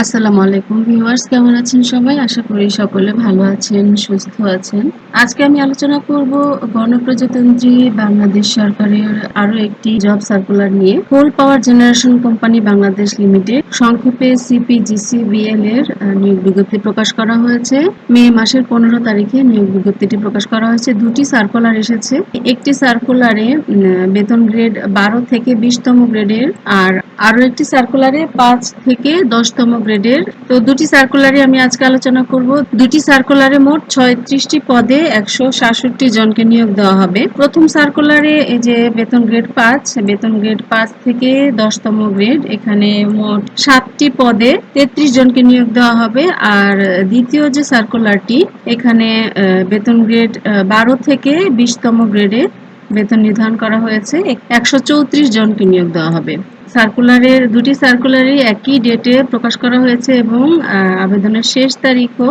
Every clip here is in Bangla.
আসসালামু আলাইকুম ভিউয়ার্স, কেমন আছেন সবাই? আশা করি সকলে ভালো আছেন, সুস্থ আছেন। আজকে আমি আলোচনা করব গণপ্রজাতন্ত্রী বাংলাদেশ সরকারের আরও একটি জব সার্কুলার নিয়ে। Coal power generation company Bangladesh limited সংক্ষেপে সিপিজিসি বিএল এর নিয়োগ বিজ্ঞপ্তি প্রকাশ করা হয়েছে। মে মাসের পনেরো তারিখে নিয়োগ বিজ্ঞপ্তিটি প্রকাশ করা হয়েছে। দুটি সার্কুলার এসেছে। একটি সার্কুলারে বেতন গ্রেড বারো থেকে বিশতম গ্রেডের, আর আরও একটি সার্কুলারে পাঁচ থেকে দশতম গ্রেডের তো দুটি সার্কুলারে আমি আজকে আলোচনা করব। দুটি সার্কুলারে মোট ছয়ত্রিশটি পদে একশো সাতষট্টি জনকে নিয়োগ দেওয়া হবে। প্রথম সার্কুলারে এই যে বেতন গ্রেড পাঁচ, বেতন গ্রেড পাঁচ থেকে দশতম গ্রেড এখানে মোট সাতটি পদে তেত্রিশ জনকে নিয়োগ দেওয়া হবে। আর দ্বিতীয় যে সার্কুলারটি এখানে বেতন গ্রেড বারো থেকে বিশতম গ্রেডে বেতন নির্ধারণ করা হয়েছে। একশো চৌত্রিশ জনকে নিয়োগ দেওয়া হবে। সার্কুলারের দুটি সার্কুলারই একই ডেটে প্রকাশ করা হয়েছে এবং আবেদনের শেষ তারিখও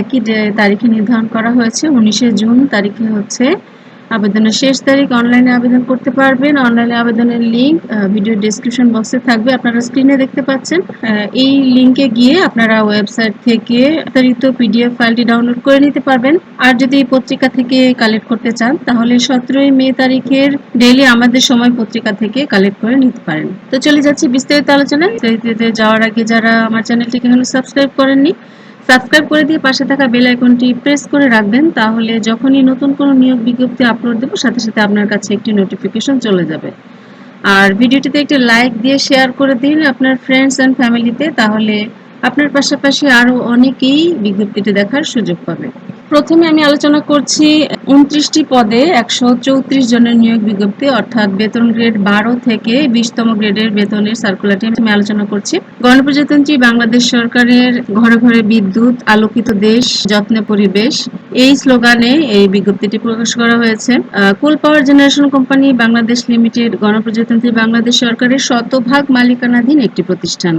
একই তারিখে নির্ধারণ করা হয়েছে। উনিশে জুন তারিখে হচ্ছে আবেদনের শেষ তারিখ অনলাইনে আবেদন করতে পারবেন। অনলাইনে আবেদনের লিঙ্ক ভিডিও ডিসক্রিপশন বক্সে থাকবে। আপনারা স্ক্রিনে দেখতে পাচ্ছেন এই লিঙ্কে গিয়ে আপনারা ওয়েবসাইট থেকে বিস্তারিত পিডিএফ ফাইলটি ডাউনলোড করে নিতে পারবেন। আর যদি পত্রিকা থেকে কালেক্ট করতে চান, তাহলে সতেরোই মে তারিখের ডেইলি আমাদের সময় পত্রিকা থেকে কালেক্ট করে নিতে পারেন। তো চলে যাচ্ছি বিস্তারিত আলোচনায়। যাওয়ার আগে যারা আমার চ্যানেলটিকে এখনও সাবস্ক্রাইব করেননি সাবস্ক্রাইব করে দিয়ে পাশে থাকা বেল আইকনটি প্রেস করে রাখবেন, তাহলে যখনই নতুন কোনো নিয়োগ বিজ্ঞপ্তি আপলোড দেবো, সাথে সাথে আপনার কাছে একটি নোটিফিকেশন চলে যাবে। আর ভিডিওটিতে একটি লাইক দিয়ে শেয়ার করে দিন আপনার ফ্রেন্ডস অ্যান্ড ফ্যামিলিতে তাহলে আপনার পাশাপাশি আরও অনেকেই বিজ্ঞপ্তিটি দেখার সুযোগ পাবে। প্রথমে আমি আলোচনা করছি উনত্রিশটি পদে একশো চৌত্রিশ জনের নিয়োগ বিজ্ঞপ্তি, অর্থাৎ বেতন গ্রেড বারো থেকে বিশতম গ্রেডের বেতনের সার্কুলারটি আমি আলোচনা করছি। গণপ্রজাতন্ত্রী বাংলাদেশ সরকারের ঘরে ঘরে বিদ্যুৎ, আলোকিত দেশ, যত্নে পরিবেশ, এই স্লোগানে এই বিজ্ঞপ্তিটি প্রকাশ করা হয়েছে। Coal power generation company Bangladesh limited গণপ্রজাতন্ত্রী বাংলাদেশ সরকারের শতভাগ মালিকানাধীন একটি প্রতিষ্ঠান।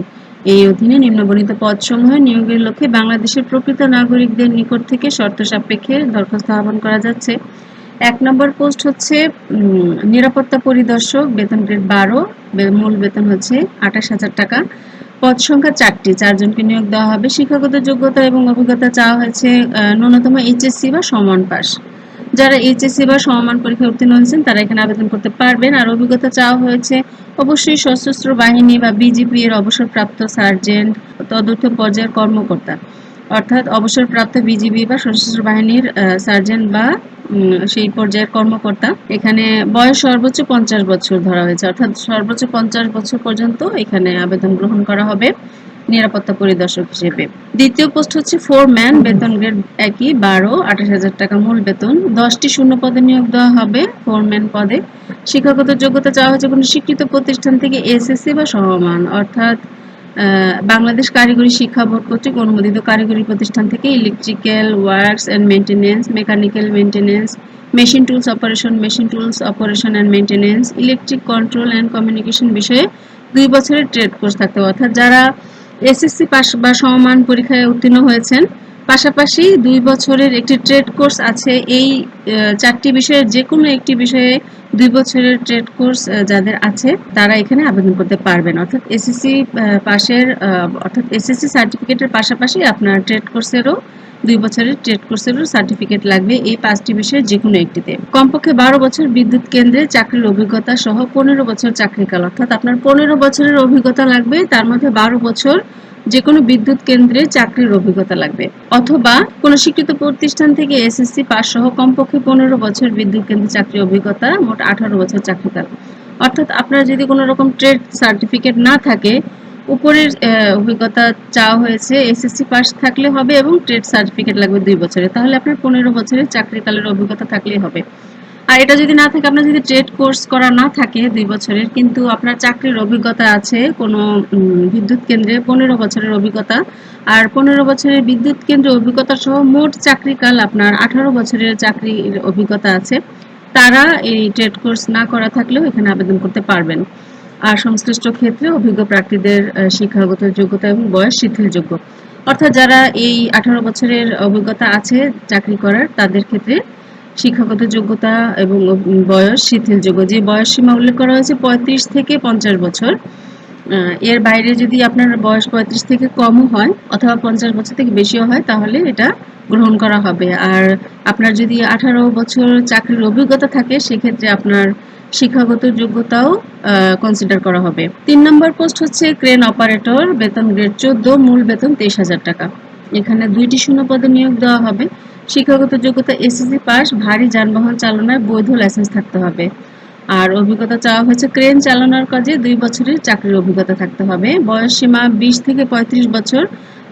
এই অধীনে নিম্নবর্ণিত পদসমূহে নিয়োগের লক্ষ্যে বাংলাদেশের প্রকৃত নাগরিকদের নিকট থেকে শর্ত সাপেক্ষে দরখাস্ত আহ্বান করা যাচ্ছে। এক নম্বর পোস্ট হচ্ছে নিরাপত্তা পরিদর্শক, বেতন গ্রেড বারো মূল বেতন হচ্ছে আঠাশ হাজার টাকা। পদ সংখ্যা চারটি, চারজনকে নিয়োগ দেওয়া হবে। শিক্ষাগত যোগ্যতা এবং অভিজ্ঞতা চাওয়া হয়েছে ন্যূনতম এইচএসসি বা সমান পাশ। যারা এইচএসসি বা সমমান পরীক্ষায় উত্তীর্ণ হয়েছেন, তারা এখানে আবেদন করতে পারবেন। আর অভিজ্ঞতা চাওয়া হয়েছে, অবশ্যই সশস্ত্র বাহিনী বা বিজিপি এর অবসরপ্রাপ্ত সার্জেন্ট, তদর্থ পর্যায়ের কর্মকর্তা। অর্থাৎ অবসরপ্রাপ্ত বিজিবি বা সশস্ত্র বাহিনীর সার্জেন্ট বা সেই পর্যায়ের কর্মকর্তা। এখানে বয়স সর্বোচ্চ পঞ্চাশ বছর ধরা হয়েছে। অর্থাৎ সর্বোচ্চ পঞ্চাশ বছর পর্যন্ত এখানে আবেদন গ্রহণ করা হবে। নিরাপত্তা পরিদর্শক হিসেবে। দ্বিতীয় পোস্ট হচ্ছে ফোর ম্যান বেতন গ্রেড একই, বারো, আঠাশ হাজার টাকা মূল বেতন। দশটি শূন্য পদে নিয়োগ দেওয়া হবে ফোর ম্যান পদে। শিক্ষাগত যোগ্যতা চাওয়া হচ্ছে কোনো স্বীকৃত প্রতিষ্ঠান থেকে এসএসসি বা সমমান অর্থাৎ বাংলাদেশ কারিগরি শিক্ষা বোর্ড কর্তৃক অনুমোদিত কারিগরি প্রতিষ্ঠান থেকে electrical works and maintenance mechanical maintenance machine tools operation machine tools operation and maintenance electric control and communication বিষয়ে দুই বছরের ট্রেড কোর্স থাকতে হবে। অর্থাৎ যারা এসএসসি পাশ বা সমমান পরীক্ষায় উত্তীর্ণ হয়েছেন। পাশাপাশি দুই বছরের একটি ট্রেড কোর্স আছে। এই চারটি বিষয়ের যে কোনো একটি বিষয়ে দুই বছরের ট্রেড কোর্স যাদের আছে, তারা এখানে আবেদন করতে পারবেন। অর্থাৎ এসএসসি পাশের অর্থাৎ এসএসসি সার্টিফিকেটের পাশাপাশি আপনার ট্রেড কোর্সেরও দুই বছরের ট্রেড কোর্সেরও সার্টিফিকেট লাগবে এই পাঁচটি বিষয়ে যে কোনো একটিতে। কমপক্ষে বারো বছর বিদ্যুৎ কেন্দ্রে চাকরির অভিজ্ঞতা সহ পনেরো বছর চাকরিকাল অর্থাৎ আপনার পনেরো বছরের অভিজ্ঞতা লাগবে, তার মধ্যে বারো বছর যে কোনো বিদ্যুৎ কেন্দ্রে চাকরির অভিজ্ঞতা লাগবে। অথবা কোনো স্বীকৃত প্রতিষ্ঠান থেকে এসএসসি পাস সহ কমপক্ষে পনেরো বছর বিদ্যুৎ কেন্দ্রে চাকরির অভিজ্ঞতা মোট আঠারো বছর চাকরিকাল অর্থাৎ আপনার যদি কোনো রকম ট্রেড সার্টিফিকেট না থাকে উপরের অভিজ্ঞতা চাওয়া হয়েছে এসএসসি পাস থাকলে হবে এবং ট্রেড সার্টিফিকেট লাগবে দুই বছরে। তাহলে আপনার পনেরো বছরের চাকরিকালের অভিজ্ঞতা থাকলেই হবে। আর এটা যদি না থাকে, আপনার যদি ট্রেড কোর্স করা না থাকে দুই বছরের, কিন্তু আপনার চাকরির অভিজ্ঞতা আছে, কোনো বিদ্যুৎ কেন্দ্রে পনেরো বছরের অভিজ্ঞতা, আর পনেরো বছরের বিদ্যুৎ কেন্দ্রে অভিজ্ঞতা সহ মোট চাকরিকাল আপনার আঠারো বছরের চাকরির অভিজ্ঞতা আছে। তারা এই ট্রেড কোর্স না করা থাকলেও এখানে আবেদন করতে পারবেন। আর সংশ্লিষ্ট ক্ষেত্রে অভিজ্ঞ প্রার্থীদের শিক্ষাগত যোগ্যতা এবং বয়স শিথিলযোগ্য। অর্থাৎ যারা এই আঠারো বছরের অভিজ্ঞতা আছে চাকরি করার, তাদের ক্ষেত্রে শিক্ষাগত যোগ্যতা এবং বয়স শিথিলযোগ্য। যে বয়স সীমা উল্লেখ করা হয়েছে পঁয়ত্রিশ থেকে পঞ্চাশ বছর। এর বাইরে যদি আপনার বয়স পঁয়ত্রিশ থেকে কমও হয় অথবা পঞ্চাশ বছর থেকে বেশিও হয়, তাহলে এটা গ্রহণ করা হবে। আর আপনার যদি আঠারো বছর চাকরির অভিজ্ঞতা থাকে, সেক্ষেত্রে আপনার শিক্ষাগত যোগ্যতাও কনসিডার করা হবে। তিন নম্বর পোস্ট হচ্ছে ক্রেন অপারেটর বেতন গ্রেড চোদ্দ, মূল বেতন তেইশ হাজার টাকা। এখানে দুইটি শূন্য পদে নিয়োগ দেওয়া হবে। শিক্ষাগত যোগ্যতা এসএসসি পাস, ভারী যানবাহন চালনায় বৈধ লাইসেন্স থাকতে হবে। আর অভিজ্ঞতা চাওয়া হয়েছে ক্রেন চালানোর কাজে দুই বছরের চাকরির অভিজ্ঞতা থাকতে হবে। বয়স সীমা বিশ থেকে পঁয়ত্রিশ বছর।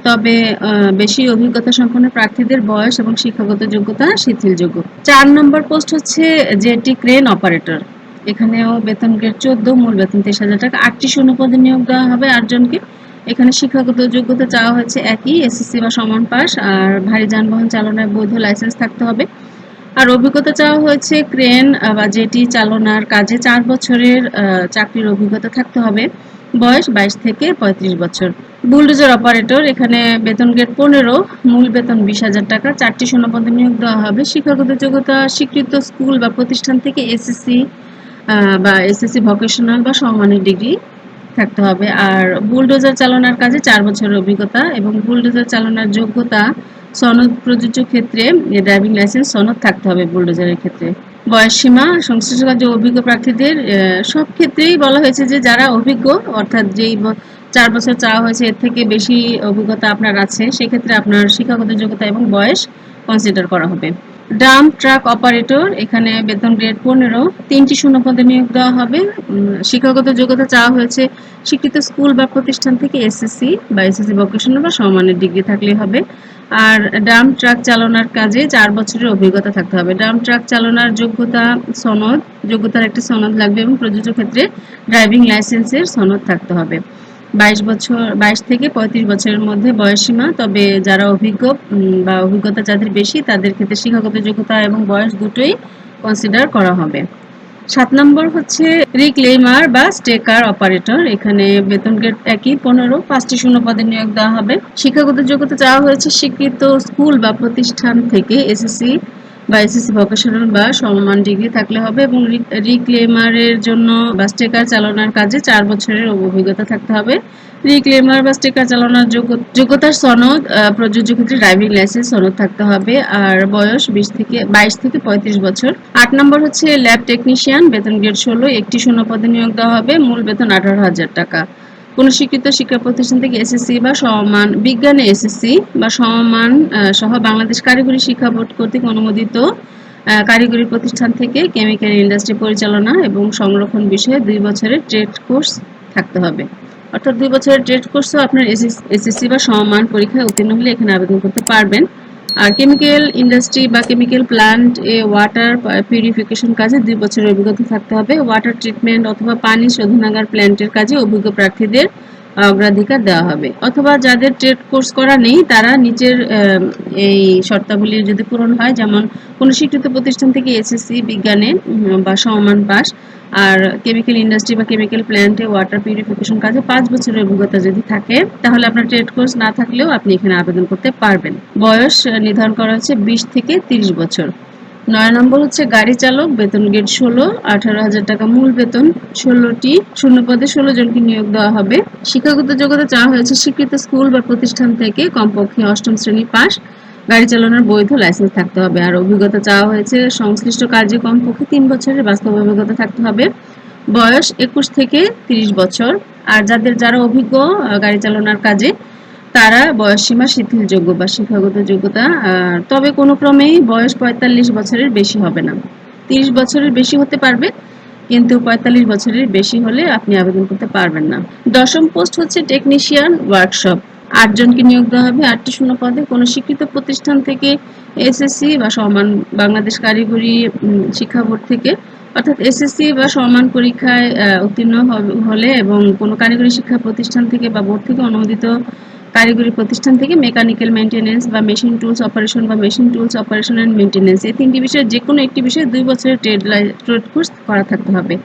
তবে বেশি অভিজ্ঞতা সম্পন্ন প্রার্থীদের বয়স এবং শিক্ষাগত যোগ্যতা শিথিলযোগ্য। চার নম্বর পোস্ট হচ্ছে জেটি ক্রেন অপারেটর এখানেও বেতন গ্রেড চোদ্দ, মূল বেতন তেইশ হাজার টাকা। আটটি শূন্য পদে নিয়োগ দেওয়া হবে আটজনকে। এখানে শিক্ষাগত যোগ্যতা চাওয়া হয়েছে একই, এসএসসি বা সমান পাস, আর ভারী যানবাহন চালনায় বৈধ লাইসেন্স থাকতে হবে। আর অভিজ্ঞতা চাওয়া হয়েছে ক্রেন বা জেটি চালনার কাজে। চার বছরের চাকরির অভিজ্ঞতা থাকতে হবে। বয়স বাইশ থেকে পঁয়ত্রিশ বছর। বুলডোজার অপারেটর, এখানে বেতন গ্রেড পনেরো, মূল বেতন বিশ হাজার টাকা। চারটি শূন্যপদে নিয়োগ দেওয়া হবে। শিক্ষাগত যোগ্যতা স্বীকৃত স্কুল বা প্রতিষ্ঠান থেকে এসএসসি বা এসএসসি ভোকেশনাল বা সমমানের ডিগ্রি থাকতে হবে। আর বুলডোজার চালানোর কাজে চার বছরের অভিজ্ঞতা এবং বুলডোজার চালানোর যোগ্যতা সনদ প্রযোজ্য ক্ষেত্রে ড্রাইভিং লাইসেন্স সনদ থাকতে হবে বুলডোজারের ক্ষেত্রে। বয়স সীমা, সংশ্লিষ্ট কাজে অভিজ্ঞ প্রার্থীদের সব ক্ষেত্রেই বলা হয়েছে যে যারা অভিজ্ঞ, অর্থাৎ যেই চার বছর চাওয়া হয়েছে, এর থেকে বেশি অভিজ্ঞতা আপনার আছে, সেক্ষেত্রে আপনার শিক্ষাগত যোগ্যতা এবং বয়স কনসিডার করা হবে। ডাম্প ট্রাক অপারেটর, এখানে বেতন গ্রেড পনেরো। তিনটি শূন্য পদে নিয়োগ দেওয়া হবে। শিক্ষাগত যোগ্যতা চাওয়া হয়েছে স্বীকৃত স্কুল বা প্রতিষ্ঠান থেকে এসএসসি বা এসএসসি ভোকেশনাল বা সমমানের ডিগ্রি থাকলেই হবে। আর ডাম্প ট্রাক চালানোর কাজে চার বছরের অভিজ্ঞতা থাকতে হবে। ডাম্প ট্রাক চালানোর যোগ্যতা সনদ, যোগ্যতার একটি সনদ লাগবে এবং প্রযোজ্য ক্ষেত্রে ড্রাইভিং লাইসেন্সের সনদ থাকতে হবে। বাইশ বছর, বাইশ থেকে পঁয়ত্রিশ বছরের মধ্যে বয়সীমা তবে যারা অভিজ্ঞ বা অভিজ্ঞতা যাদের বেশি, তাদের ক্ষেত্রে শিক্ষাগত যোগ্যতা এবং বয়স দুটোই কনসিডার করা হবে। সাত নম্বর হচ্ছে রিক্লেমার বা স্টেকার অপারেটর এখানে বেতন গ্রেড একই, পনেরো, পাঁচটি শূন্য পদে নিয়োগ দেওয়া হবে। শিক্ষাগত যোগ্যতা চাওয়া হয়েছে স্বীকৃত স্কুল বা প্রতিষ্ঠান থেকে, এসএসসি বা এসএসসি ভোকেশনাল বা সমমান ডিগ্রি থাকলে হবে এবং রিক্লেমারের জন্য বা স্টেকার চালানোর কাজে চার বছরের অভিজ্ঞতা থাকতে হবে। রিক্লেমার বা স্টেকার চালানোর যোগ্য- যোগ্যতার সনদ প্রযোজ্য ক্ষেত্রে ড্রাইভিং লাইসেন্স সনদ থাকতে হবে আর বয়স বিশ থেকে, বাইশ থেকে পঁয়ত্রিশ বছর। আট নম্বর হচ্ছে ল্যাব টেকনিশিয়ান, বেতন গ্রেড ষোলো, একটি শূন্য পদে নিয়োগ দেওয়া হবে। মূল বেতন আঠারো হাজার টাকা। কোন স্বীকৃত শিক্ষা প্রতিষ্ঠান থেকে এসএসসি বা সমমান, বিজ্ঞানে এসএসসি বা সমমান সহ বাংলাদেশ কারিগরি শিক্ষা বোর্ড কর্তৃক অনুমোদিত কারিগরি প্রতিষ্ঠান থেকে কেমিক্যাল ইন্ডাস্ট্রি পরিচালনা এবং সংরক্ষণ বিষয়ে দুই বছরের ট্রেড কোর্স থাকতে হবে। অর্থাৎ দুই বছরের ট্রেড কোর্সও আপনার এসএসসি বা সমমান পরীক্ষায় উত্তীর্ণ হলে এখানে আবেদন করতে পারবেন। কেমিক্যাল ইন্ডাস্ট্রি বা কেমিক্যাল প্ল্যান্ট এ ওয়াটার পিউরিফিকেশন কাজে দুই বছরের অভিজ্ঞতা থাকতে হবে। ওয়াটার ট্রিটমেন্ট অথবা পানি শোধনাগার প্ল্যান্টের কাজে অভিজ্ঞ প্রার্থীদের অগ্রাধিকার দেওয়া হবে। অথবা যাদের ট্রেড কোর্স করা নেই, তারা নিচের এই শর্তাবলী যদি পূরণ হয়, যেমন কোনো স্বীকৃত প্রতিষ্ঠান থেকে এসএসসি বিজ্ঞানে বা সমমান পাস, আর কেমিক্যাল ইন্ডাস্ট্রি বা কেমিক্যাল প্ল্যান্টে ওয়াটার পিউরিফিকেশন কাজে পাঁচ বছরের অভিজ্ঞতা যদি থাকে, তাহলে আপনার ট্রেড কোর্স না থাকলেও আপনি এখানে আবেদন করতে পারবেন। বয়স নির্ধারণ করা হচ্ছে বিশ থেকে তিরিশ বছর। নয় নম্বর হচ্ছে গাড়ি চালক, বেতন গেট ষোলো, আঠারো হাজার টাকা মূল বেতন, ষোলোটি, শূন্য পদে ষোলো জনকে নিয়োগ দেওয়া হবে। শিক্ষাগত যোগ্যতা চাওয়া হয়েছে স্বীকৃত স্কুল বা প্রতিষ্ঠান থেকে, কমপক্ষে অষ্টম শ্রেণি পাস গাড়ি চালানোর বৈধ লাইসেন্স থাকতে হবে। আর অভিজ্ঞতা চাওয়া হয়েছে সংশ্লিষ্ট কাজে কমপক্ষে তিন বছরের বাস্তব অভিজ্ঞতা থাকতে হবে। বয়স একুশ থেকে তিরিশ বছর। আর যাদের, যারা অভিজ্ঞ গাড়ি চালানোর কাজে তারা বয়স সীমা শিথিলযোগ্য বা শিক্ষাগত যোগ্যতা তবে কোনো ক্রমেই বয়স পঁয়তাল্লিশ বছরের বেশি হবে না। তিরিশ বছরের বেশি হতে পারবে, কিন্তু পঁয়তাল্লিশ বছরের বেশি হলে আপনি আবেদন করতে পারবেন না। দশম পোস্ট হচ্ছে টেকনিশিয়ান ওয়ার্কশপ। আটজনকে নিয়োগ দেওয়া হবে। আটটি শূন্য পদে কোনো স্বীকৃত প্রতিষ্ঠান থেকে এসএসসি বা সমান বাংলাদেশ কারিগরি শিক্ষা বোর্ড থেকে, অর্থাৎ এসএসসি বা সমান পরীক্ষায় উত্তীর্ণ হলে এবং কোনো কারিগরি শিক্ষা প্রতিষ্ঠান থেকে বা বোর্ড থেকে অনুমোদিত কারিগরি প্রতিষ্ঠান থেকে মেকানিক্যাল মেইনটেনেন্স বা মেশিন টুলস অপারেশন বা machine tools operation and maintenance. এই তিনটি বিষয়ে যে কোনো একটি বিষয়ে দুই বছরের ট্রেড ট্রেড কোর্স করা থাকতে হবে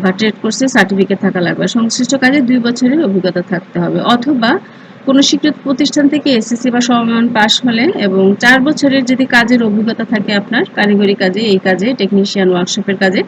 বা ট্রেড কোর্সের সার্টিফিকেট থাকা লাগবে। সংশ্লিষ্ট কাজে দুই বছরের অভিজ্ঞতা থাকতে হবে। অথবা কোনো স্বীকৃত প্রতিষ্ঠান থেকে এসএসসি বা সমমান পাশ হলে এবং চার বছরের যদি কাজের অভিজ্ঞতা থাকে আপনার, কারিগরি কাজে, এই কাজে, টেকনিশিয়ান ওয়ার্কশপের কাজে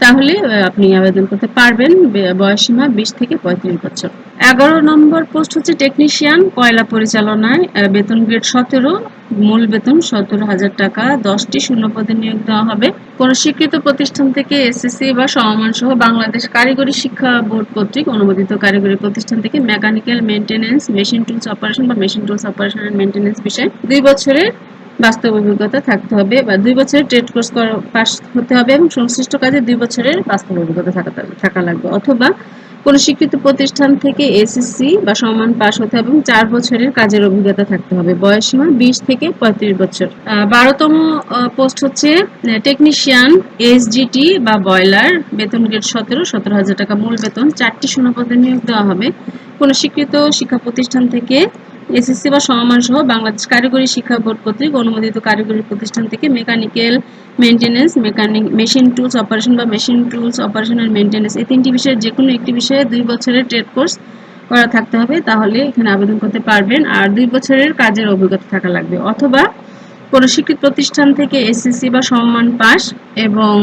তাহলে আপনি আবেদন করতে পারবেন বে- বয়সসীমা বিশ থেকে পঁয়ত্রিশ বছর। এগারো নম্বর পোস্ট হচ্ছে টেকনিশিয়ান কয়লা পরিচালনায় বেতন গ্রেড সতেরো, মূল বেতন সতেরো হাজার টাকা, দশটি শূন্য পদে নিয়োগ দেওয়া হবে। কোন স্বীকৃত প্রতিষ্ঠান থেকে এসএসসি বা সমমান সহ বাংলাদেশ কারিগরি শিক্ষা বোর্ড কর্তৃক অনুমোদিত কারিগরি প্রতিষ্ঠান থেকে mechanical maintenance machine tools operation বা মেশিন টুলস অপারেশন মেইনটেনেন্স বিষয়ে দুই বছরের বাস্তব অভিজ্ঞতা থাকতে হবে বা দুই বছরের ট্রেড কোর্স পাস হতে হবে এবং সংশ্লিষ্ট কাজে দুই বছরের বাস্তব অভিজ্ঞতা থাকা থাকা লাগবে। অথবা কোন স্বীকৃত প্রতিষ্ঠান থেকে এসএসসি বা সমান পাস হতে হবে এবং চার বছরের কাজের অভিজ্ঞতা থাকতে হবে। বয়স সীমা বিশ থেকে পঁয়ত্রিশ বছর। বারোতম পোস্ট হচ্ছে টেকনিশিয়ান এসজিটি বা বয়লার বেতন গ্রেড সতেরো সতেরো হাজার টাকা মূল বেতন। চারটি শূন্য পদে নিয়োগ দেওয়া হবে। কোন স্বীকৃত শিক্ষা প্রতিষ্ঠান থেকে এসএসসি বা সমমান সহ বাংলাদেশ কারিগরি শিক্ষা বোর্ড কর্তৃক অনুমোদিত কারিগরি প্রতিষ্ঠান থেকে mechanical maintenance, mechanic, machine tools operation বা মেশিন টুলস অপারেশন আর মেইনটেনেন্স। এই তিনটি বিষয়ে যে কোনো একটি বিষয়ে দুই বছরের ট্রেড কোর্স করা থাকতে হবে, তাহলে এখানে আবেদন করতে পারবেন। আর দুই বছরের কাজের অভিজ্ঞতা থাকা লাগবে। অথবা কোন স্বীকৃত প্রতিষ্ঠান থেকে এসএসসি বা সম্মান পাস এবং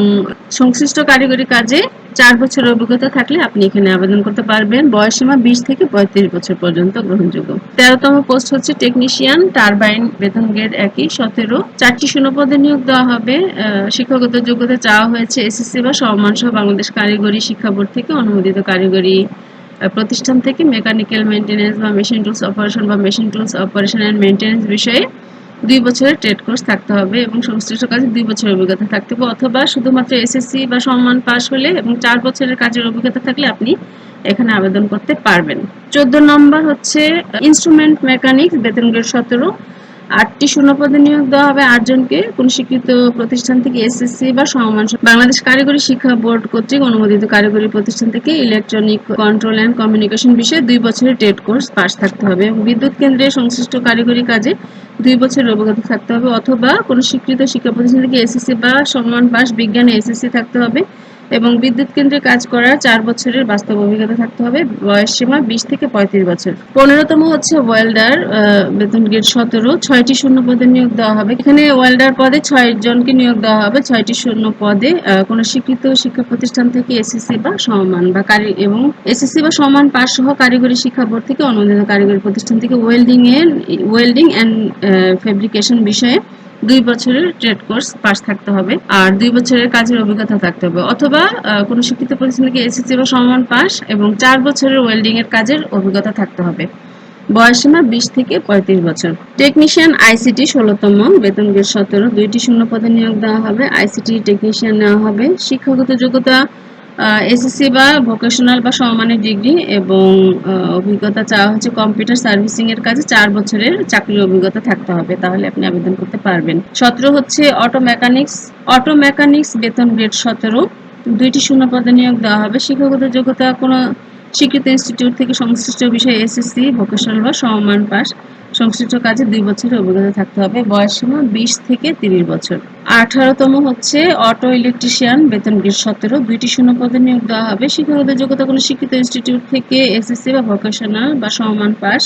সংশ্লিষ্ট কারিগরি কাজে চার বছরের অভিজ্ঞতা থাকলে আপনি এখানে আবেদন করতে পারবেন। বয়সীমা বিশ থেকে পঁয়ত্রিশ বছর পর্যন্ত গ্রহণযোগ্য। তেরোতম পোস্ট হচ্ছে টেকনিশিয়ান, টারবাইন বেতন গ্রেড একই, সতেরো। চারটি শূন্য পদে নিয়োগ দেওয়া হবে। শিক্ষাগত যোগ্যতা চাওয়া হয়েছে এসএসসি বা সমমান সহ বাংলাদেশ কারিগরি শিক্ষা বোর্ড থেকে অনুমোদিত কারিগরি প্রতিষ্ঠান থেকে মেকানিক্যাল মেইনটেনেন্স বা মেশিন টুলস অপারেশন বা machine tools operation and maintenance বিষয়ে দুই বছরের ট্রেড কোর্স থাকতে হবে এবং সংশ্লিষ্ট কাজে দুই বছরের অভিজ্ঞতা থাকতে হবে। অথবা শুধুমাত্র এসএসসি বা সম্মান পাস হলে এবং চার বছরের কাজের অভিজ্ঞতা থাকলে আপনি এখানে আবেদন করতে পারবেন। চোদ্দ নম্বর হচ্ছে ইনস্ট্রুমেন্ট মেকানিক্স বেতন গ্রেড সতেরো। আটটি শূন্য পদে নিয়োগ দেওয়া হবে আটজনকে। কোন স্বীকৃত প্রতিষ্ঠান থেকে এসএসসি বা সমমান বাংলাদেশ কারিগরি শিক্ষা বোর্ড কর্তৃক অনুমোদিত কারিগরি প্রতিষ্ঠান থেকে ইলেকট্রনিক কন্ট্রোল অ্যান্ড কমিউনিকেশন বিষয়ে দুই বছরের টেট কোর্স পাস থাকতে হবে। বিদ্যুৎ কেন্দ্রে সংশ্লিষ্ট কারিগরি কাজে দুই বছরের অভিজ্ঞতা থাকতে হবে। অথবা কোন স্বীকৃত শিক্ষা প্রতিষ্ঠান থেকে এসএসসি বা সম্মান পাস বিজ্ঞানে এসএসসি থাকতে হবে। এবং বিদ্যুৎ কেন্দ্রে কাজ করার চার বছরের বাস্তব অভিজ্ঞতা থাকতে হবে। বয়স সীমা বিশ থেকে পঁয়ত্রিশ বছর। পনেরোতম হচ্ছে ওয়েল্ডার বেতন গ্রেড সতেরো। ছয়টি শূন্য পদে নিয়োগ দেওয়া হবে। এখানে ওয়েল্ডার পদে ছয় জনকে নিয়োগ দেওয়া হবে। ছয়টি শূন্য পদে কোনো স্বীকৃত শিক্ষা প্রতিষ্ঠান থেকে এসএসসি বা সমান বা কারি, এবং এসএসসি বা সমান পাস সহ কারিগরি শিক্ষা বোর্ড থেকে অনুমোদিত কারিগরি প্রতিষ্ঠান থেকে ওয়েল্ডিং এর ওয়েল্ডিং অ্যান্ড ফেব্রিকেশন বিষয়ে দুই বছরের ট্রেড কোর্স পাস থাকতে হবে আর দুই বছরের কাজের অভিজ্ঞতা থাকতে হবে। অথবা কোনো শিক্ষিত প্রতিষ্ঠান থেকে এসএসসি বা সমান পাস এবং চার বছরের ওয়েল্ডিং এর কাজের অভিজ্ঞতা থাকতে হবে। বয়সীমা বিশ থেকে পঁয়ত্রিশ বছর। টেকনিশিয়ান আইসিটি ষোলোতম, বেতন গ্রেড সতেরো, দুইটি শূন্য পদে নিয়োগ দেওয়া হবে। আইসিটি টেকনিশিয়ান নেওয়া হবে। শিক্ষাগত যোগ্যতা এসএসসি বা ভোকেশনাল বা সমমানের ডিগ্রি এবং অভিজ্ঞতা চাওয়া হচ্ছে কম্পিউটার সার্ভিসিং এর কাজে চার বছরের চাকরির অভিজ্ঞতা থাকতে হবে, তাহলে আপনি আবেদন করতে পারবেন। সতেরো হচ্ছে অটো মেকানিক্স অটো মেকানিক্স বেতন গ্রেড সতেরো, দুইটি শূন্য পদে নিয়োগ দেওয়া হবে। শিক্ষাগত যোগ্যতা কোনো স্বীকৃত ইনস্টিটিউট থেকে সংশ্লিষ্ট বিষয়ে এসএসসি ভোকেশনাল বা সমমান পাস সংশ্লিষ্ট কাজে দুই বছরের অভিজ্ঞতা থাকতে হবে। বয়স সীমা বিশ থেকে তিরিশ বছর। আঠারোতম হচ্ছে অটো ইলেকট্রিশিয়ান বেতন গ্রেড সতেরো। দুইটি শূন্য পদে নিয়োগ দেওয়া হবে। শিক্ষাগত যোগ্যতা কোনো শিক্ষিত ইনস্টিটিউট থেকে এসএসসি বা ভোকেশনাল বা সমমান পাস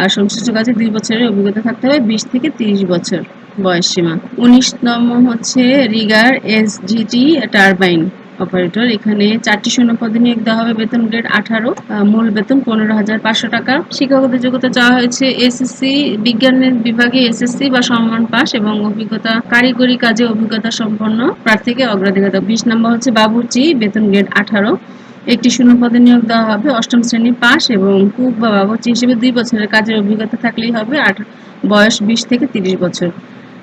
আর সংশ্লিষ্ট কাজে দুই বছরের অভিজ্ঞতা থাকতে হবে বিশ থেকে তিরিশ বছর বয়স সীমা। উনিশতম হচ্ছে রিগার এসজিটি টারবাইন অপারেটর এখানে চারটি শূন্য পদে নিয়োগ দেওয়া হবে। বেতন গ্রেড আঠারো মূল বেতন পনেরো হাজার পাঁচশো টাকা। শিক্ষাগত যোগ্যতা চাওয়া হয়েছে এসএসসি বিজ্ঞানের বিভাগে এসএসসি বা সম্মান পাস এবং অভিজ্ঞতা, কারিগরি কাজে অভিজ্ঞতা সম্পন্ন প্রার্থীকে অগ্রাধিকার। বিশ নম্বর হচ্ছে বাবুর্চি, বেতন গ্রেড আঠারো। একটি শূন্য পদে নিয়োগ দেওয়া হবে। অষ্টম শ্রেণি পাস এবং কুক বা বাবুর্চি হিসেবে দুই বছরের কাজের অভিজ্ঞতা থাকলেই হবে। আট, বয়স বিশ থেকে তিরিশ বছর।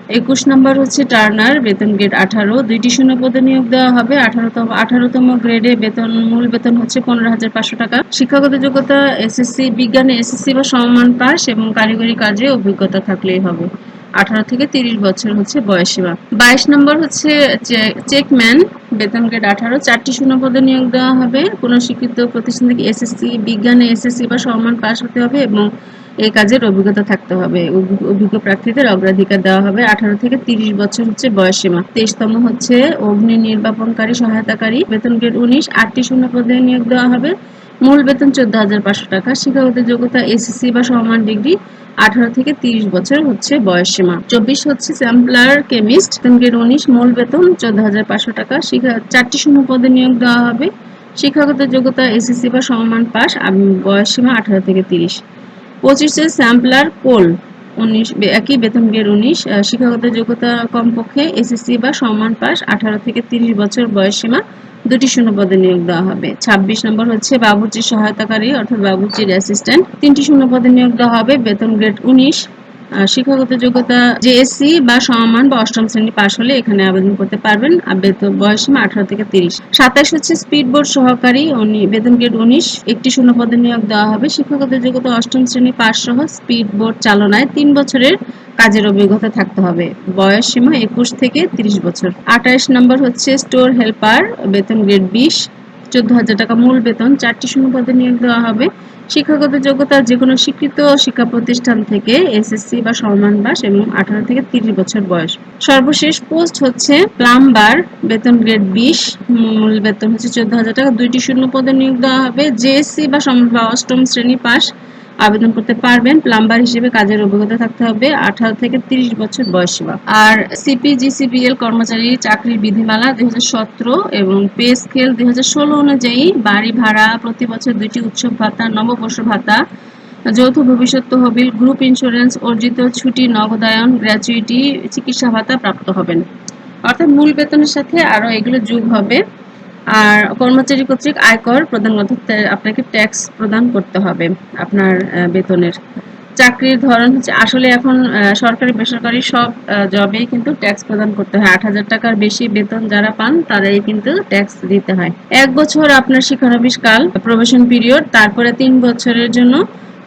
একুশ নম্বর হচ্ছে টার্নার, বেতন গ্রেড আঠারো। দুইটি শূন্য পদে নিয়োগ দেওয়া হবে। আঠারোতম আঠারোতম গ্রেডে বেতন, মূল বেতন হচ্ছে পনেরো হাজার পাঁচশো টাকা। শিক্ষাগত যোগ্যতা এসএসসি, বিজ্ঞানে এসএসসি বা সমমান পাস এবং কারিগরি কাজে অভিজ্ঞতা থাকলেই হবে। আঠারো থেকে তিরিশ বছর হচ্ছে বয়সীমা বাইশ নম্বর হচ্ছে চেকম্যান, বেতন গ্রেড আঠারো। চারটি শূন্য পদে নিয়োগ দেওয়া হবে। কোনো শিক্ষিত প্রতিষ্ঠান থেকে এসএসসি, বিজ্ঞানে এসএসসি বা সমমান পাস হতে হবে এবং এই কাজের অভিজ্ঞতা থাকতে হবে। অভিজ্ঞ প্রার্থীদের অগ্রাধিকার দেওয়া হবে। আঠারো থেকে তিরিশ বছর হচ্ছে বয়সীমা তেইশতম হচ্ছে অগ্নি নির্বাপনকারী সহায়তাকারী। বেতন গ্রেড উনিশ, আটটি শূন্য পদে নিয়োগ দেওয়া হবে। মূল বেতন চোদ্দ হাজার পাঁচশো টাকা। শিক্ষাগত যোগ্যতা এসএসসি বা সমমান ডিগ্রি। আঠারো থেকে তিরিশ বছর হচ্ছে বয়স সীমা। চব্বিশ হচ্ছে স্যাম্পলার কেমিস্ট। বেতন গ্রেড উনিশ, মূল বেতন চোদ্দ হাজার পাঁচশো টাকা। শিক্ষা চারটি শূন্য পদে নিয়োগ দেওয়া হবে। শিক্ষাগত যোগ্যতা এসএসসি বা সমমান পাস। বয়স সীমা আঠারো থেকে তিরিশ। পঁচিশে স্যাম্পলার কোল উনিশ একই বেতন গ্রেড উনিশ শিক্ষাগত যোগ্যতা কমপক্ষে এসএসসি বা সম্মান পাস, আঠারো থেকে তিরিশ বছর বয়স সীমা, দুটি শূন্য পদে নিয়োগ দেওয়া হবে। ছাব্বিশ নম্বর হচ্ছে বাবুর্চির সহায়তাকারী অর্থাৎ বাবুর্চির অ্যাসিস্ট্যান্ট, তিনটি শূন্য পদে নিয়োগ দেওয়া হবে, বেতন গ্রেড উনিশ। শিক্ষাগত যোগ্যতা জেএসসি বা সমমান বা অষ্টম শ্রেণি পাশ হলে এখানে আবেদন করতে পারবেন। বেতন বয়সীমা আঠারো থেকে তিরিশ। সাতাশ হচ্ছে স্পিড বোর্ড সহকারী বেতন গ্রেড উনিশ। একটি শূন্য পদে নিয়োগ দেওয়া হবে। শিক্ষাগত যোগ্যতা অষ্টম শ্রেণি পাশ সহ স্পিড বোর্ড চালনায় তিন বছরের কাজের অভিজ্ঞতা থাকতে হবে। বয়স সীমা একুশ থেকে তিরিশ বছর। আঠাইশ নম্বর হচ্ছে স্টোর হেল্পার, বেতন গ্রেড বিশ। চোদ্দ হাজার টাকা মূল বেতন, চারটি শূন্য পদে নিয়োগ দেওয়া হবে। শিক্ষাগত যোগ্যতা যে কোনো স্বীকৃত শিক্ষা প্রতিষ্ঠান থেকে এসএসসি বা সমান বাস এবং আঠারো থেকে তিরিশ বছর বয়স। সর্বশেষ পোস্ট হচ্ছে প্লাম্বার, বেতন গ্রেড বিশ, মূল বেতন হচ্ছে চোদ্দ হাজার টাকা। দুইটি শূন্য পদে নিয়োগ দেওয়া হবে। জেএসসি বা অষ্টম শ্রেণি পাস। আবেদন করতে পারবেন। প্লাম্বার হিসেবে কাজের অভিজ্ঞতা থাকতে হবে। আঠারো থেকে তিরিশ বছর বয়স আর সিপিজিসিবিএল কর্মচারী চাকরির বিধিমালা দুই হাজার সতেরো এবং পে স্কেল দুই হাজার ষোলো অনুযায়ী বাড়ি ভাড়া প্রতি বছর দুইটি উৎসব ভাতা, নববর্ষ ভাতা, যৌথ ভবিষ্যৎ তহবিল, গ্রুপ ইন্স্যুরেন্স, অর্জিত ছুটি, নগদায়ন, গ্র্যাচুইটি, চিকিৎসা ভাতা প্রাপ্ত হবেন। অর্থাৎ মূল বেতনের সাথে আরও এগুলো যোগ হবে। আর কর্মচারী কর্তৃক আয়কর প্রদান আপনাকে ট্যাক্স প্রদান করতে হবে আপনার বেতনের। চাকরির ধরন হচ্ছে, আসলে এখন সরকারি বেসরকারি সব জবেই কিন্তু ট্যাক্স প্রদান করতে হয়। আট হাজার টাকার বেশি বেতন যারা পান, তারাই কিন্তু ট্যাক্স দিতে হয়। এক বছর আপনার শিক্ষানবিশ কাল প্রবেশন পিরিয়ড তারপরে তিন বছরের জন্য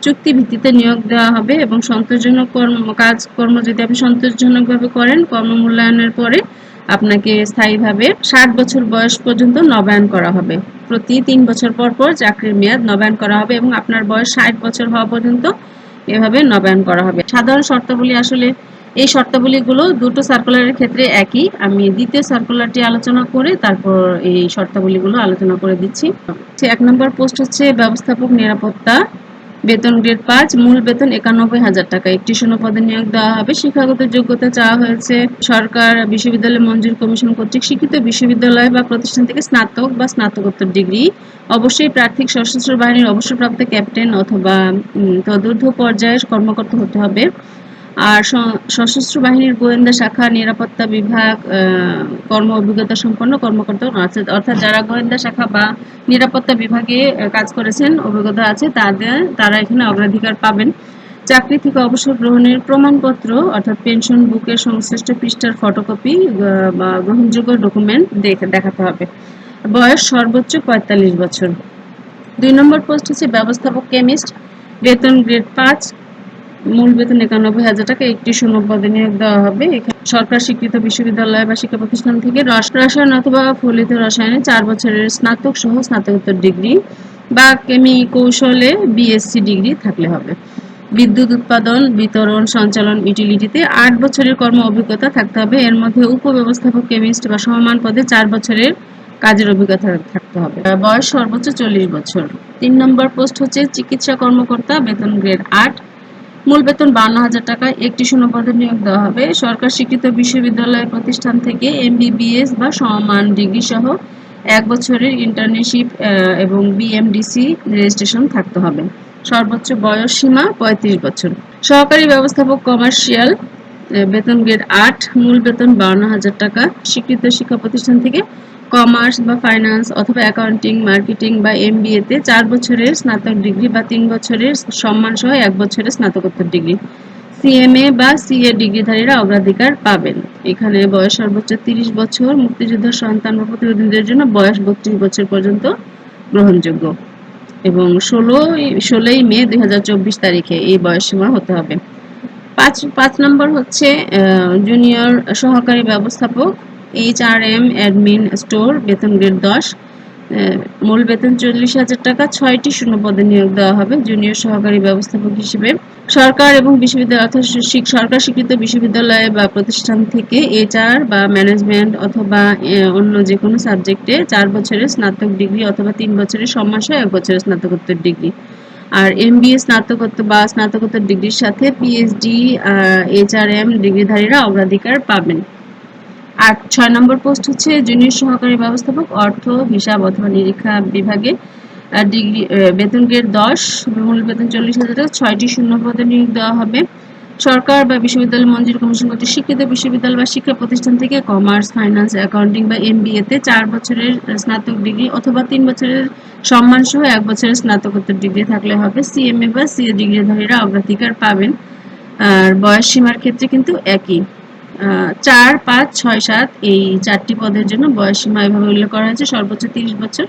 চুক্তি ভিত্তিতে নিয়োগ দেওয়া হবে এবং সন্তোষজনক কর্ম, কাজ কর্ম যদি আপনি সন্তোষজনকভাবে করেন, কর্ম মূল্যায়নের পরে আপনাকে স্থায়ীভাবে ষাট বছর বয়স পর্যন্ত নবায়ন করা হবে। প্রতি তিন বছর পর পর চাকরির মেয়াদ নবায়ন করা হবে এবং আপনার বয়স ষাট বছর হওয়া পর্যন্ত এভাবে নবায়ন করা হবে। সাধারণ শর্তাবলী আসলে এই শর্তাবলীগুলো দুটো সার্কুলারের ক্ষেত্রে একই। আমি দ্বিতীয় সার্কুলারটি আলোচনা করে তারপর এই শর্তাবলীগুলো আলোচনা করে দিচ্ছি। এক নম্বর পোস্ট হচ্ছে ব্যবস্থাপক নিরাপত্তা বেতন গ্রেড পাঁচ, মূল বেতন একানব্বই হাজার টাকা। একটি শূন্যপদে নিয়োগ দেওয়া হবে। শিক্ষাগত যোগ্যতা চাওয়া হয়েছে সরকার, বিশ্ববিদ্যালয়, মঞ্জুর কমিশন কর্তৃক শিক্ষিত বিশ্ববিদ্যালয় বা প্রতিষ্ঠান থেকে স্নাতক বা স্নাতকোত্তর ডিগ্রি। অবশ্যই প্রার্থীক সশস্ত্র বাহিনীর অবসরপ্রাপ্ত ক্যাপ্টেন অথবা তদূর্ধ্ব পর্যায়ের কর্মকর্তা হতে হবে। আর সশস্ত্র বাহিনীর গোয়েন্দা শাখা, নিরাপত্তা বিভাগ কর্ম অভিজ্ঞতা সম্পন্ন কর্মকর্তা আছে। অর্থাৎ যারা গোয়েন্দা শাখা বা নিরাপত্তা বিভাগে কাজ করেছেন অভিজ্ঞতা আছে, তাদের, তারা এখানে অগ্রাধিকার পাবেন। চাকরি থেকে অবসর গ্রহণের প্রমাণপত্র, অর্থাৎ পেনশন বুকের সংশ্লিষ্ট পৃষ্ঠার ফটোকপি বা গ্রহণযোগ্য ডকুমেন্ট দেখাতে হবে। বয়স সর্বোচ্চ পঁয়তাল্লিশ বছর। দুই নম্বর পোস্ট হচ্ছে ব্যবস্থাপক কেমিস্ট, বেতন গ্রেড পাঁচ মূল বেতন একানব্বই হাজার টাকা, একটি শূন্য পদে নিয়োগ দেওয়া হবে। সরকার স্বীকৃত বিশ্ববিদ্যালয় বা শিক্ষা প্রতিষ্ঠান থেকে রসায়ন অথবা ফলিত রসায়নে চার বছরের স্নাতক সহ স্নাতকোত্তর ডিগ্রি বা কেমি কৌশলে বিএসসি ডিগ্রি থাকলে হবে। বিদ্যুৎ উৎপাদন, বিতরণ, সঞ্চালন, ইউটিলিটিতে আট বছরের কর্ম অভিজ্ঞতা থাকতে হবে। এর মধ্যে উপব্যবস্থাপক, কেমিস্ট বা সমমান পদে চার বছরের কাজের অভিজ্ঞতা থাকতে হবে। বয়স সর্বোচ্চ চল্লিশ বছর। তিন নম্বর পোস্ট হচ্ছে চিকিৎসা কর্মকর্তা, বেতন গ্রেড আট। মূল বেতন বান্ন হাজার টাকা, একটি শূন্য পদে নিয়োগ দেওয়া হবে। সরকার স্বীকৃত বিশ্ববিদ্যালয় প্রতিষ্ঠান থেকে এমবিবিএস বা সমমান ডিগ্রি সহ এক বছরের ইন্টার্নশিপ এবং বিএমডিসি রেজিস্ট্রেশন থাকতে হবে। সর্বোচ্চ বয়স সীমা পঁয়ত্রিশ বছর। সহকারী ব্যবস্থাপক কমার্শিয়াল বেতন গ্রেড আট, মূল বেতন বান্ন হাজার টাকা। স্বীকৃত শিক্ষা প্রতিষ্ঠান থেকে কমার্স বা ফাইন্যান্স অথবা অ্যাকাউন্টিং, মার্কেটিং বা এমবিএ তে চার বছরের স্নাতক ডিগ্রি বা তিন বছরের সম্মান সহ এক বছরের স্নাতকোত্তর ডিগ্রি। সিএমএ বা সিএ ডিগ্রিধারীরা অগ্রাধিকার পাবেন। এখানে বয়স সর্বোচ্চ তিরিশ বছর মুক্তিযোদ্ধার সন্তান বা প্রতিনিধিদের জন্য বয়স বত্রিশ বছর পর্যন্ত গ্রহণযোগ্য। এবং ষোলোই ষোলোই মে দুই হাজার চব্বিশ তারিখে এই বয়স সীমা হতে হবে। পাঁচ পাঁচ নম্বর হচ্ছে জুনিয়র সহকারী ব্যবস্থাপক H R M admin store বেতন গ্রেড দশ। মূল বেতন চল্লিশ হাজার টাকা, ছয়টি শূন্য পদে নিয়োগ দেওয়া হবে জুনিয়র সহকারী ব্যবস্থাপক হিসেবে। সরকার এবং বিশ্ববিদ্যালয়, অর্থাৎ সরকার স্বীকৃত বিশ্ববিদ্যালয় বা প্রতিষ্ঠান থেকে এইচআর বা ম্যানেজমেন্ট অথবা অন্য যে কোনো সাবজেক্টে চার বছরের স্নাতক ডিগ্রি অথবা তিন বছরের সম্মাসহ এক বছরের স্নাতকোত্তর ডিগ্রি। আর এমবিএ স্নাতকোত্তর বা স্নাতকোত্তর ডিগ্রির সাথে পিএইচডি এইচআরএম ডিগ্রিধারীরা অগ্রাধিকার পাবেন। আর ছয় নম্বর পোস্ট হচ্ছে জুনিয়র সহকারী ব্যবস্থাপক অর্থ হিসাব অথবা নিরীক্ষা বিভাগে ডিগ্রি বেতন গ্রেড দশ মূল বেতন চল্লিশ হাজার টাকা, ছয়টি শূন্য পদে নিয়োগ দেওয়া হবে। সরকার বা বিশ্ববিদ্যালয় মঞ্জুরি কমিশন কর্তৃক স্বীকৃত বিশ্ববিদ্যালয় বা শিক্ষা প্রতিষ্ঠান থেকে কমার্স ফাইন্যান্স অ্যাকাউন্টিং বা এমবিএ তে চার বছরের স্নাতক ডিগ্রি অথবা তিন বছরের সম্মান সহ এক বছরের স্নাতকোত্তর ডিগ্রি থাকলে হবে। সিএমএ বা সিএ ডিগ্রিধারীরা অগ্রাধিকার পাবেন। আর বয়স সীমার ক্ষেত্রে কিন্তু একই। চার, পাঁচ, ছয়, সাত, এই চারটি পদের জন্য বয়স সীমা এভাবে উল্লেখ করা হয়েছে, সর্বোচ্চ তিরিশ বছর।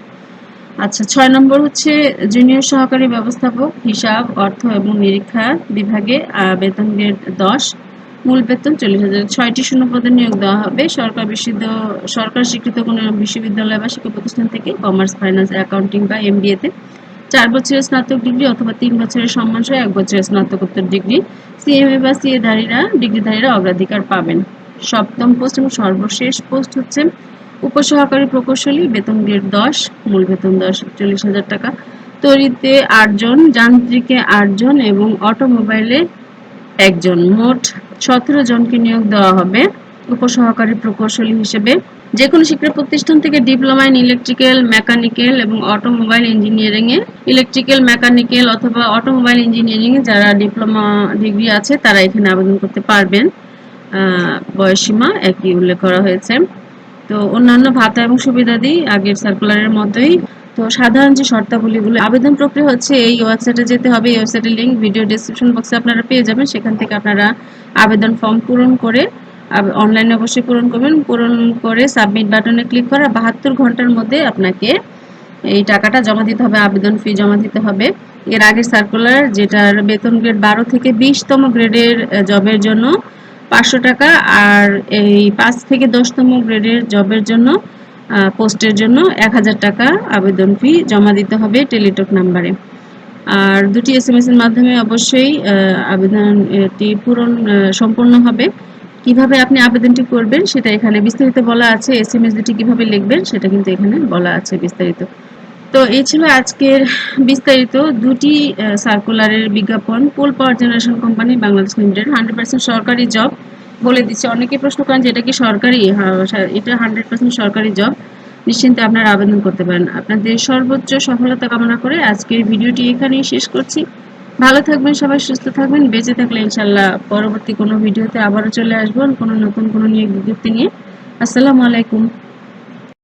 আচ্ছা ছয় নম্বর হচ্ছে জুনিয়র সহকারী ব্যবস্থাপক, হিসাব, অর্থ এবং নিরীক্ষা বিভাগে বেতন গ্রেড দশ। মূল বেতন চল্লিশ হাজার। ছয়টি শূন্য পদে নিয়োগ দেওয়া হবে। সরকার বিশ্ববিদ্যালয় সরকার স্বীকৃত কোনো বিশ্ববিদ্যালয় বা শিক্ষা প্রতিষ্ঠান থেকে কমার্স ফাইন্যান্স অ্যাকাউন্টিং বা এমবিএতে চার বছরের স্নাতক ডিগ্রি অথবা তিন বছরের সম্মান সহ এক বছরের স্নাতকোত্তর ডিগ্রি সিএমএ বা সিএ ধারীরা ডিগ্রিধারীরা অগ্রাধিকার পাবেন। সপ্তম পোস্ট এবং সর্বশেষ পোস্ট হচ্ছে উপসহকারী প্রকৌশলী, বেতন গ্রেড দশ, মূল বেতন দশ, চল্লিশ হাজার টাকা। তৈরিতে আটজন, যান্ত্রিকে আটজন এবং অটোমোবাইলে একজন। মোট সতেরো জনকে নিয়োগ দেওয়া হবে। উপসহকারী প্রকৌশলী হিসেবে যে কোনো শিক্ষা প্রতিষ্ঠান থেকে ডিপ্লোমা ইন ইলেকট্রিক্যাল মেকানিক্যাল এবং অটোমোবাইল ইঞ্জিনিয়ারিং এ ইলেকট্রিক্যাল মেকানিক্যাল অথবা অটোমোবাইল ইঞ্জিনিয়ারিং এ যারা ডিপ্লোমা ডিগ্রি আছে তারা এখানে আবেদন করতে পারবেন। আহ, বয়সসীমা একই উল্লেখ করা হয়েছে। তো অন্যান্য ভাতা এবং সুবিধাদি আগের সার্কুলারের মতোই। তো সাধারণ যে শর্তাবলীগুলো আবেদন প্রক্রিয়া হচ্ছে এই ওয়েবসাইটে যেতে হবে। এই ওয়েবসাইটের লিংক ভিডিও ডেসক্রিপশন বক্সে আপনারা পেয়ে যাবেন। সেখান থেকে আপনারা আবেদন ফর্ম পূরণ করে অনলাইনে অবশ্যই পূরণ করবেন। পূরণ করে সাবমিট বাটনে ক্লিক করা বাহাত্তর ঘণ্টার মধ্যে আপনাকে এই টাকাটা জমা দিতে হবে, আবেদন ফি জমা দিতে হবে। এর আগের সার্কুলার যেটার বেতন গ্রেড বারো থেকে বিশতম গ্রেডের জবের জন্য পাঁচশো টাকা আর এই পাঁচ থেকে দশতম গ্রেডের জবের জন্য পোস্টের জন্য এক হাজার টাকা আবেদন ফি জমা দিতে হবে টেলিটক নাম্বারে। আর দুটি এস এর মাধ্যমে অবশ্যই আবেদনটি পূরণ সম্পূর্ণ হবে। কীভাবে আপনি আবেদনটি করবেন সেটা এখানে বিস্তারিত বলা আছে এস এম এস দুটি কীভাবে লিখবেন সেটা কিন্তু এখানে বলা আছে বিস্তারিত। তো এই ছিল আজকের বিস্তারিত দুটি সার্কুলারের বিজ্ঞাপন coal power generation company Bangladesh limited hundred percent সরকারি জব বলে দিচ্ছে। অনেকে প্রশ্ন করেন যে এটা কি সরকারি? হ্যাঁ, এটা হান্ড্রেড পার্সেন্ট সরকারি জব নিশ্চিন্তে আপনারা আবেদন করতে পারেন। আপনাদের সর্বোচ্চ সফলতা কামনা করে আজকের ভিডিওটি এখানেই শেষ করছি। ভালো থাকবেন, সবাই সুস্থ থাকবেন। বেঁচে থাকলে ইনশাল্লাহ পরবর্তী কোনো ভিডিওতে আবারও চলে আসব। কোনো নতুন কোনো নিয়ে বিজ্ঞপ্তি নিয়ে। আসসালামু আলাইকুম।